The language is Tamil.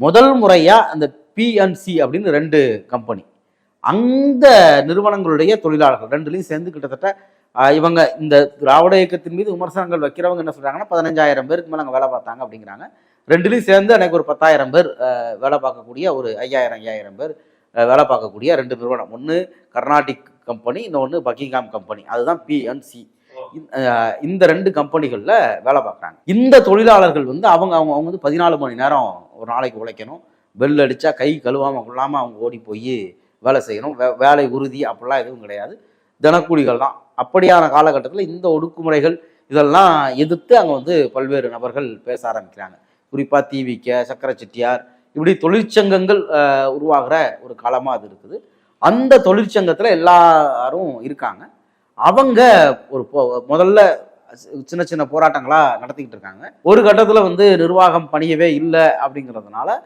முதல் முறையாக அந்த பிஎன்சி அப்படின்னு ரெண்டு கம்பெனி அந்த நிறுவனங்களுடைய தொழிலாளர்கள் ரெண்டுலையும் சேர்ந்து கிட்டத்தட்ட இவங்க இந்த திராவிட இயக்கத்தின் மீது விமர்சனங்கள் வைக்கிறவங்க என்ன சொல்கிறாங்கன்னா பதினஞ்சாயிரம் பேருக்கு மேலே அங்கே வேலை பார்த்தாங்க அப்படிங்கிறாங்க. ரெண்டுலையும் சேர்ந்து எனக்கு ஒரு பத்தாயிரம் பேர் வேலை பார்க்கக்கூடிய ஒரு ஐயாயிரம் ஐயாயிரம் பேர் வேலை பார்க்கக்கூடிய ரெண்டு நிறுவனம். ஒன்று கர்நாடிக் கம்பெனி இன்னொன்று பக்கிங்காம் கம்பெனி அதுதான் பிஎன்சி இந்த ரெண்டு கம்பெனிகளில் வேலை பார்க்குறாங்க. இந்த தொழிலாளர்கள் வந்து அவங்க அவங்க அவங்க வந்து பதினாலு மணி நேரம் ஒரு நாளைக்கு உழைக்கணும். பெல் அடித்தா கை கழுவாமல் கொள்ளாமல் அவங்க ஓடி போய் வேலை செய்யணும். வே வேலை உறுதி அப்படிலாம் எதுவும் கிடையாது. தினக்கூலிகள் தான். அப்படியான காலகட்டத்தில் இந்த ஒடுக்குமுறைகள் இதெல்லாம் எதிர்த்து அங்கே வந்து பல்வேறு நபர்கள் பேச ஆரம்பிக்கிறாங்க. குறிப்பாக தீவிக்க சக்கர செட்டியார் இப்படி தொழிற்சங்கங்கள் உருவாகிற ஒரு காலமாக அது இருக்குது. அந்த தொழிற்சங்கத்தில் எல்லாரும் இருக்காங்க. அவங்க ஒரு முதல்ல சின்ன சின்ன போராட்டங்களா நடத்திக்கிட்டு இருக்காங்க. ஒரு கட்டத்தில் வந்து நிர்வாகம் பணியவே இல்லை அப்படிங்கிறதுனால